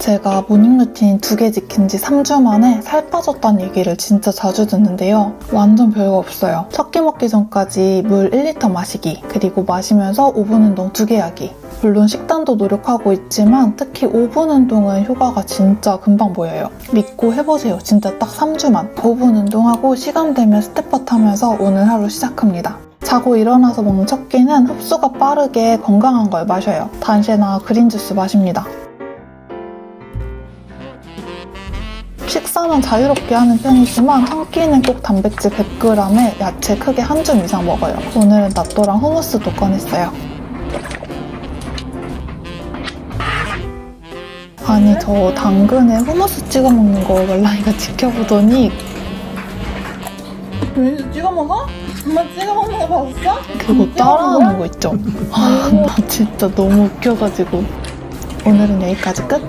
제가 모닝 루틴 두 개 지킨 지 3주 만에 살 빠졌다는 얘기를 진짜 자주 듣는데요. 완전 별거 없어요. 첫 끼 먹기 전까지 물 1리터 마시기, 그리고 마시면서 5분 운동 두 개 하기. 물론 식단도 노력하고 있지만 특히 5분 운동은 효과가 진짜 금방 보여요. 믿고 해보세요. 진짜 딱 3주만. 5분 운동하고 시간 되면 스텝버 타면서 오늘 하루 시작합니다. 자고 일어나서 먹는 첫 끼는 흡수가 빠르게 건강한 걸 마셔요. 단시나 그린 주스 마십니다. 식사는 자유롭게 하는 편이지만 한 끼는 꼭 단백질 100g에 야채 크게 한 줌 이상 먹어요. 오늘은 나또랑 후무스도 꺼냈어요. 아니 저 당근에 후무스 찍어 먹는 거 말랑이가 지켜보더니 왠지 찍어 먹어? 엄마 찍어 먹는 거 봤어? 그거 따라하는 거 있죠? 아, 나 진짜 너무 웃겨가지고 오늘은 여기까지 끝!